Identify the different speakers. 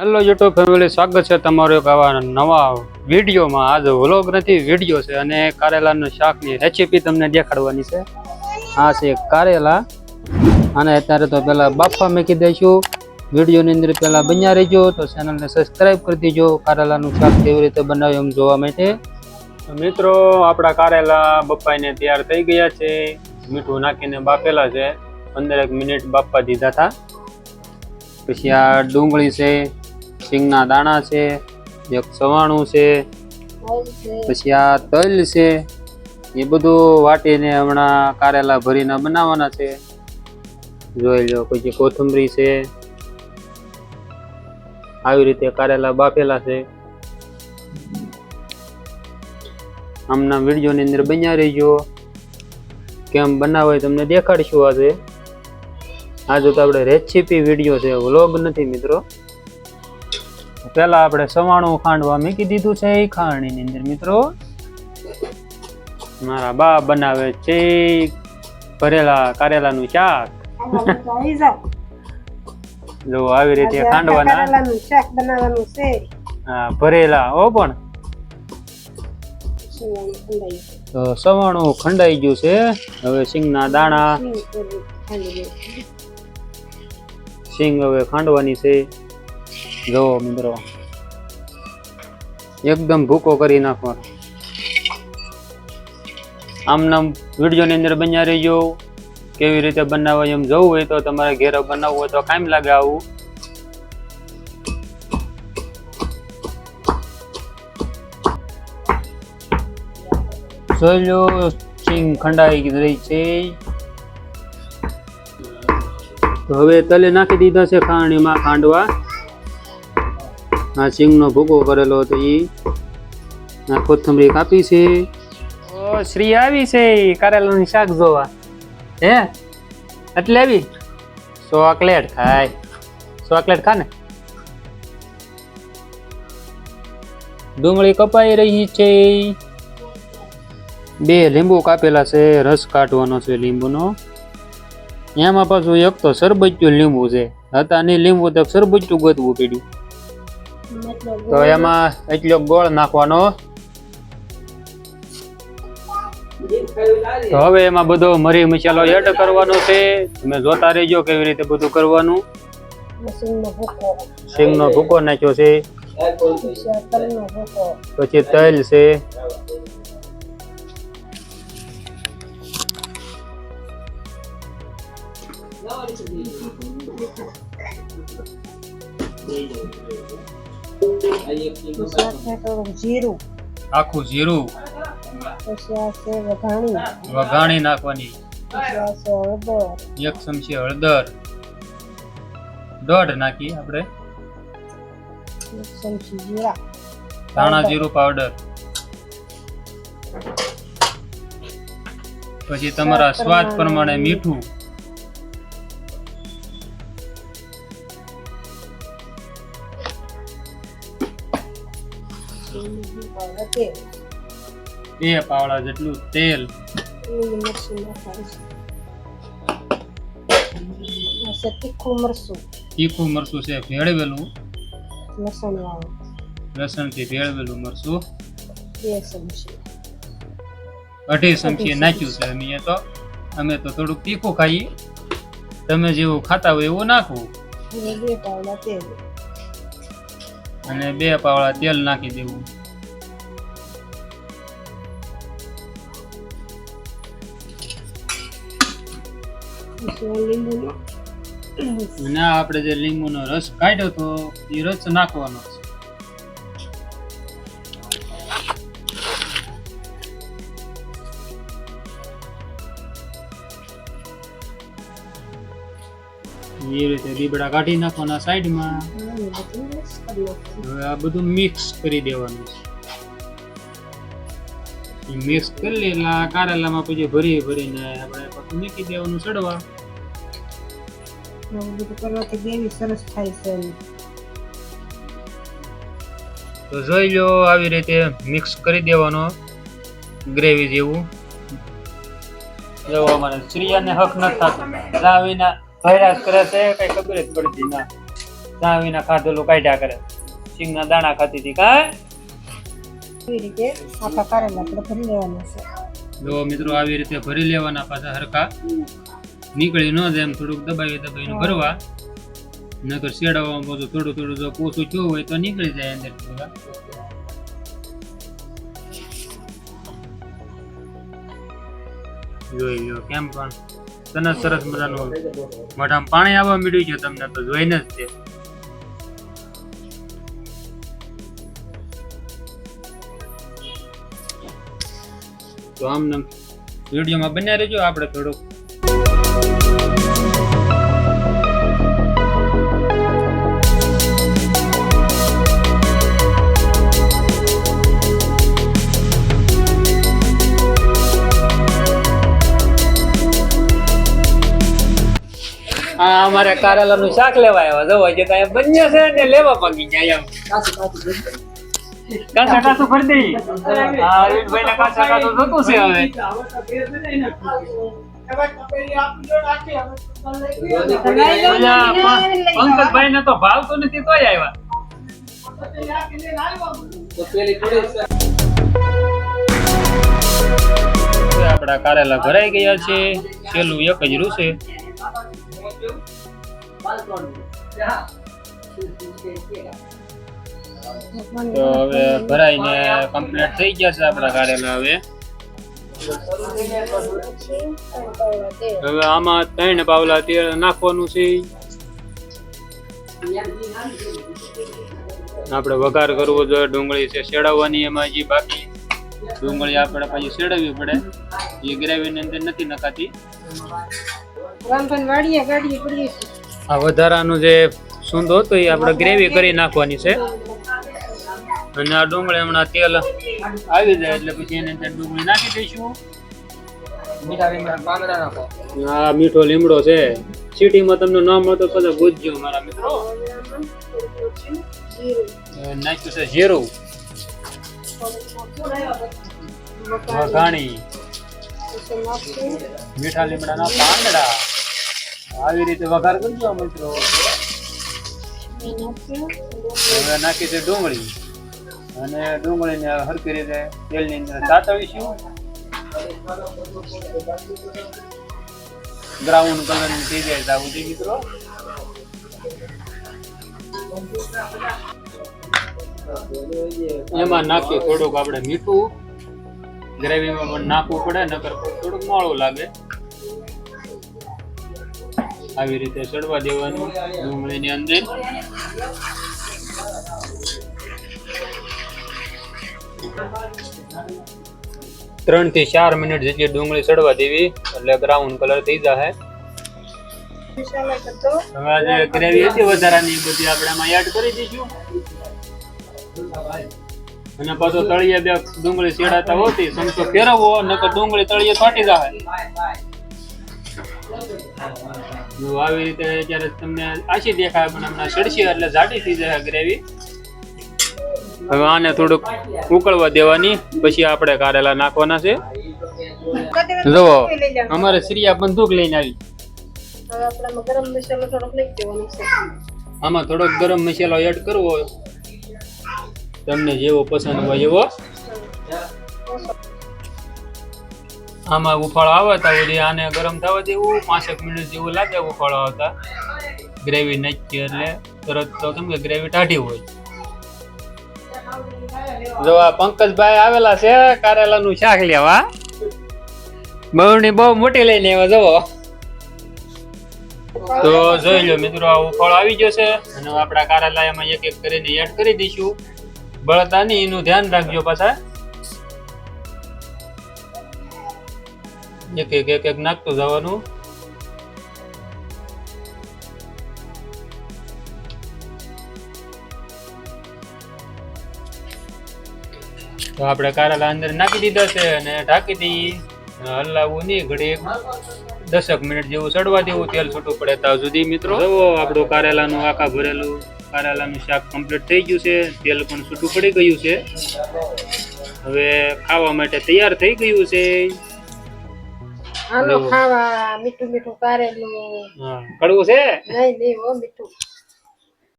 Speaker 1: Hello YouTube family, સ્વાગત છે તમારું એક આવા નવા વિડીયોમાં. આજે વ્લોગ નથી, વીડિયો છે અને કારેલાનું શાકની રેસીપી તમને દેખાડવાની છે. આ છે કારેલા. અને અત્યારે તો પહેલાં બાફા મૂકી દઈશું. વિડીયોની અંદર પહેલાં બન્યા રહીજો, તો ચેનલને સબસ્ક્રાઇબ કરી દેજો. કારેલાનું શાક કેવી રીતે બનાવ્યું એમ જોવા માટે. મિત્રો, આપણા કારેલા બફાઈને તૈયાર થઈ ગયા છે. મીઠું નાખીને બાફેલા છે. પંદરેક મિનિટ બાફવા દીધા હતા. પછી આ ડુંગળી છે સિંગના દાણા છે, એક સવાણું છે, પછી આ તલ છે. એ બધું વાટીને હમણાં કારેલા ભરીને બનાવવાના છે. જોઈ લો પછી કોથમરી છે. આવી રીતે કારેલા બાફેલા છે. આમના વિડીયોની અંદર બન્યા રહીજો. કેમ બનાવે તમને દેખાડીશું આજે. આજે તો આપણે રેસીપી વીડિયો છે વ્લોગ નથી મિત્રો. પેલા આપણે સવાણું ખાંડવા મૂકી દીધું છે એ ખાંડની અંદર મિત્રો. મારા બા બનાવે છે ભરેલા કારેલાનું શાક. જો આવી રીતે ખાંડવાના.
Speaker 2: શાક બનાવવાનું છે.
Speaker 1: હા ભરેલા ઓ પણ. તો સવાણું ખંડાઈ ગયું છે. હવે સિંગના દાણા.
Speaker 2: સિંગ
Speaker 1: હવે ખાંડવાની છે. જો મિત્રો. એકદમ ભૂકો કરી નાખો. આમના વિડીયોની અંદર બન્યા રહીજો. કેવી રીતે બનાવવા એમ જવું હોય તો તમારે ઘેર બનાવવું હોય તો કામ લાગે આવું. જોઈ લો સિંગ ખંડાઈ રહી છે. હવે તલે નાખી દીધા છે ખાંડણીમાં ખાંડવા. આ સિંગનો ભૂકો કરેલો હતો એ આ કોથમરી કાપી છે. ઓ શ્રી આવી છે કરેલાનું શાક જોવા. હે? એટલે આવી? ચોકલેટ ખાય. ચોકલેટ ખા ને ડુંગળી કપાઈ રહી છે બે લીંબુ કાપેલા છે રસ કાઢવાનો છે લીંબુનો. એમાં પાછું એક તો સરબચ્યું લીંબુ છે. હતા નહીં લીંબુ તો સરબચ્યું ગોતવું પડ્યું. તો એમાં એટલો ગોળ નાખવાનો. તો હવે એમાં બધો મરી મસાલો એડ કરવાનો છે. તમે જોતા રહેજો કેવી રીતે બધું કરવાનું. સિંગનો ભૂકો નાખ્યો છે.
Speaker 2: પછી
Speaker 1: તલ છે.
Speaker 2: છે થોડુંક જીરું.
Speaker 1: આખું જીરું
Speaker 2: પછી આ છે વઘાણી.
Speaker 1: વઘાણી નાખવાની.
Speaker 2: પછી આ છે હળદર.
Speaker 1: એક ચમચી હળદર. દોઢ નાખી આપણે.
Speaker 2: એક ચમચી જીરા.
Speaker 1: ધાણા જીરું પાવડર. પછી તમારા સ્વાદ પ્રમાણે મીઠું. બે પાવડા જેટલું તેલ.
Speaker 2: તીખું
Speaker 1: મરસું છે ભેળવેલું.
Speaker 2: લસણ લસણ
Speaker 1: લસણથી ભેળવેલું
Speaker 2: મરસું
Speaker 1: અઢી ચમચી નાખ્યું છે અમે તો. અમે તો થોડુંક તીખું ખાઈએ. તમે જેવું ખાતા હોય એવું નાખવું
Speaker 2: બે પાવડા તેલ.
Speaker 1: અને બે પાવડા તેલ નાખી દેવું. અને આપણે જે લીંબુનો રસ કાઢ્યો તો એ રસ નાખવાનો છે. એ રીતે દીબડા કાઢી નાખવાના સાઈડમાં.
Speaker 2: બધું મિક્સ કરી નાખવાનું
Speaker 1: હવે આ બધું મિક્સ કરી દેવાનું છે. મિક્સ કરી લે એટલે આ કારેલામાં પછી ભરી ભરીને આપણે પાછું મૂકી દેવાનું ચડવા
Speaker 2: બધું કરવાથી ગ્રેવી સરસ થાય છે
Speaker 1: તો જોઈ લો આવી રીતે મિક્સ કરી દેવાનો ગ્રેવી જેવું. જોવા અમારે શ્રીયાને હક નથી થતો. લાવીને ભૈરાશ કરે છે કઈ ખબર જ પડતી ના. ચા ખાધેલું કાઢ્યા કરે. સિંગના દાણા ખાતી હતી કા
Speaker 2: એવી રીતે આખા કારેલા આપણે ભરી લેવાના છે.
Speaker 1: જો મિત્રો આવી રીતે ભરી લેવાના પાછા હરખા. નીકળી ન જાય એમ થોડુંક દબાવી દબાવીને ભરવા. નકર શેડાવવામાં બધું થોડું થોડું જો પોસું થયું હોય તો નીકળી જાય અંદર થોડા જોઈ લો કેમ પણ તને સરસ મજાનું મોઢામાં પાણી આવવા મળ્યું છે તમને તો જોઈને જ તે તો આમ નામ વિડીયોમાં બન્યા રહેજો. આપણે થોડુંક હા અમારે કારેલાનું શાક લેવા આવ્યા. જો હજી તો અહીંયા બન્યા છે ને લેવા પાકી ગયા એમ. કાંસા કાંસું ભરી દઈ. હા અરવિંદભાઈ ને કાંસા કાંસું થતું છે હવે પંકજભાઈ તો ભાવતું નથી, તોય આવ્યા. આપણા કારેલા ભરાઈ ગયા છે, છેલ્લું એક જ રૂ છે. તો હવે ભરાઈને કમ્પ્લીટ થઈ ગયા છે આપણા કારેલા હવે. હવે આમાં ત્રણ બાવલા તેલ નાખવાનું છે. આપણે વઘાર કરવો જોઈએ, ડુંગળી છે શેડાવવાની એમાં જે બાકી. ડુંગળી આપણે પછી શેડાવવી પડે. એ ગ્રેવીની અંદર નથી નખાતી. આ વધારાનું જે સૂંદો હતો એ આપણે ગ્રેવી કરી નાખવાની છે. અને આ ડુંગળી હમણાં તેલ આવી જાય એટલે પછી એની અંદર ડુંગળી નાખી દઈશું. આ મીઠો લીમડો છે. સિટીમાં તમને ન મળતો તો પછી પૂછજો મારા મિત્રો. નાખ્યું છે જીરું. વઘાણી મીઠા લીમડાના પાંદડા આવી રીતે વઘાર કરજો મિત્રો. નાખી છે ડુંગળી. અને ડુંગળીને હરકી રીતે તેલની અંદર સાતવીશું બ્રાઉન કલરની થઈ જાય ત્યાં સુધી મિત્રો. એમાં નાખીએ થોડુંક આપણે મીઠું. ગ્રેવીમાં પણ નાખવું પડે, નકર થોડુંક મોળું લાગે. આવી રીતે ચડવા દેવાનું ડુંગળીની અંદર. ત્રણથી ચાર મિનિટ જેટલી ડુંગળી ચડવા દેવી, એટલે બ્રાઉન કલર થઈ જશે અને પાછો તળિયે બે ડુંગળી શેડાતા હોતી સમજો ફેરવવો, નકર ડુંગળી તળિયે ફાટી જાય આવી રીતે તમને આછી દેખાય, પણ હમણાં સડશે એટલે જાડી થઈ જાય ગ્રેવી હવે આને થોડુંક ઉકળવા દેવાની પછી આપણે કારેલા નાખવાના છે. જુઓ અમારે શ્રીયા બંદૂક લઈને આવી. આમાં થોડોક ગરમ મસાલો એડ કરવો તમને જેવો પસંદ હોય એવો. આમાં ઉફાળો આવતા સુધી આને ગરમ થવા દેવું પાંચેક મિનિટ જેવું લાગે ઉફાળો આવતા. ગ્રેવી નાખી એટલે તરત તો કેમ કે ગ્રેવી ટાઢી હોય. જો આ પંકજભાઈ આવેલા છે, કારેલાનું શાક લેવા. બહુની બહુ મોટી લઈને આવ્યા જવો તો જોઈ લો મિત્રો આ ફળ આવી ગયો છે. અને આપણા કારેલા એમાં એક એક કરીને એડ કરી દઈશું. બળતા નહીં એનું ધ્યાન રાખજો પાછા. એક એક એક નાખતું જવાનું. તો આપણે કારેલા અંદર નાખી દીધા છે અને ઢાંકી દઈએ હલાવવું નહીં ઘડી દસક મિનિટ જેવું ચડવા દેવું તેલ છૂટું પડે ત્યાં સુધી મિત્રો. જુઓ આપણું કારેલાનું આખા ભરેલું કારેલાનું શાક કમ્પ્લીટ થઈ ગયું છે. તેલ પણ છૂટું પડી ગયું છે. હવે ખાવા માટે તૈયાર થઈ ગયું છે. આનો
Speaker 2: ખાવા મીઠું મીઠું કારેલું.
Speaker 1: હા કડવું છે?
Speaker 2: નહીં નહીં ઓ મીઠું.